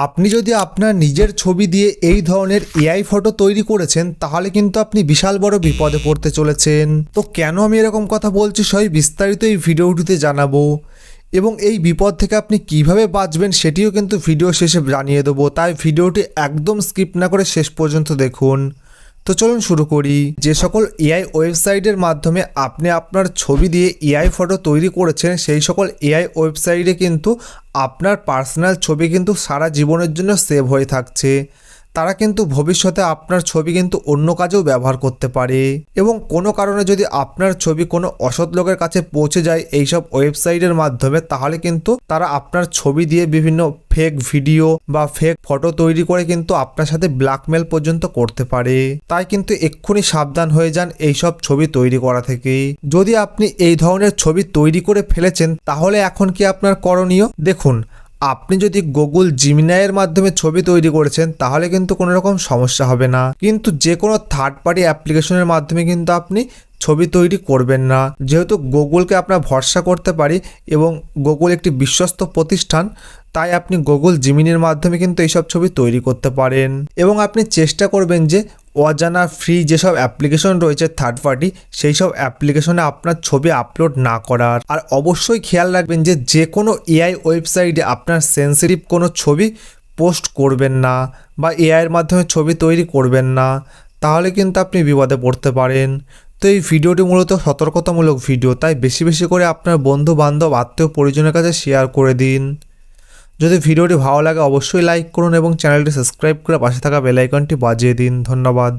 আপনি যদি আপনার নিজের ছবি দিয়ে এই ধরনের এআই ফটো তৈরি করেছেন, তাহলে কিন্তু আপনি বিশাল বড় বিপদে পড়তে চলেছেন। তো কেন আমি এরকম কথা বলছি সবই বিস্তারিত এই ভিডিওটিতে জানাব। এবং এই বিপদ থেকে আপনি কীভাবে বাঁচবেন সেটিও কিন্তু ভিডিও শেষে জানিয়ে দেবো। তাই ভিডিওটি একদম স্কিপ না করে শেষ পর্যন্ত দেখুন। তো চলুন শুরু করি। যে সকল এআই ওয়েবসাইটের মাধ্যমে আপনি আপনার ছবি দিয়ে এআই ফটো তৈরি করেছেন, সেই সকল এআই ওয়েবসাইটে কিন্তু আপনার পার্সোনাল ছবি কিন্তু সারা জীবনের জন্য সেভ হয়ে থাকছে। তারা কিন্তু ভবিষ্যতে আপনার ছবি কিন্তু অন্য কাজেও ব্যবহার করতে পারে। এবং কোনো কারণে যদি আপনার ছবি কোনো অসৎ লোকের কাছে পৌঁছে যায় এইসব ওয়েবসাইটের মাধ্যমে, তাহলে কিন্তু তারা আপনার ছবি দিয়ে বিভিন্ন ফেক ভিডিও বা ফেক ফটো তৈরি করে কিন্তু আপনার সাথে ব্ল্যাকমেল পর্যন্ত করতে পারে। তাই কিন্তু এক্ষুনি সাবধান হয়ে যান এইসব ছবি তৈরি করা থেকে। যদি আপনি এই ধরনের ছবি তৈরি করে ফেলেছেন, তাহলে এখন কি আপনার করণীয়? দেখুন আপনি যদি গুগল জিমিনাইয়ের মাধ্যমে ছবি তৈরি করেছেন, তাহলে কিন্তু কোনো রকম সমস্যা হবে না। কিন্তু যে কোনো থার্ড পার্টি অ্যাপ্লিকেশনের মাধ্যমে কিন্তু আপনি ছবি তৈরি করবেন না। যেহেতু গুগলকে আপনার ভরসা করতে পারি এবং গুগল একটি বিশ্বস্ত প্রতিষ্ঠান, তাই আপনি গুগল জিমিনির মাধ্যমে কিন্তু এইসব ছবি তৈরি করতে পারেন। এবং আপনি চেষ্টা করবেন যে অজানা ফ্রি যেসব অ্যাপ্লিকেশন রয়েছে থার্ড পার্টি সেই সব অ্যাপ্লিকেশনে আপনার ছবি আপলোড না করার। আর অবশ্যই খেয়াল রাখবেন যে যে কোনো এআই ওয়েবসাইটে আপনার সেন্সিটিভ কোনো ছবি পোস্ট করবেন না বা এআইয়ের মাধ্যমে ছবি তৈরি করবেন না, তাহলে কিন্তু আপনি বিপদে পড়তে পারেন। তো এই ভিডিওটি মূলত সতর্কতামূলক ভিডিও, তাই বেশি বেশি করে আপনার বন্ধু বান্ধব আত্মীয় পরিজনের কাছে শেয়ার করে দিন। যদি ভিডিওটি ভালো লাগে অবশ্যই লাইক করুন এবং চ্যানেলটি সাবস্ক্রাইব করে পাশে থাকা বেলাইকনটি বাজিয়ে দিন। ধন্যবাদ।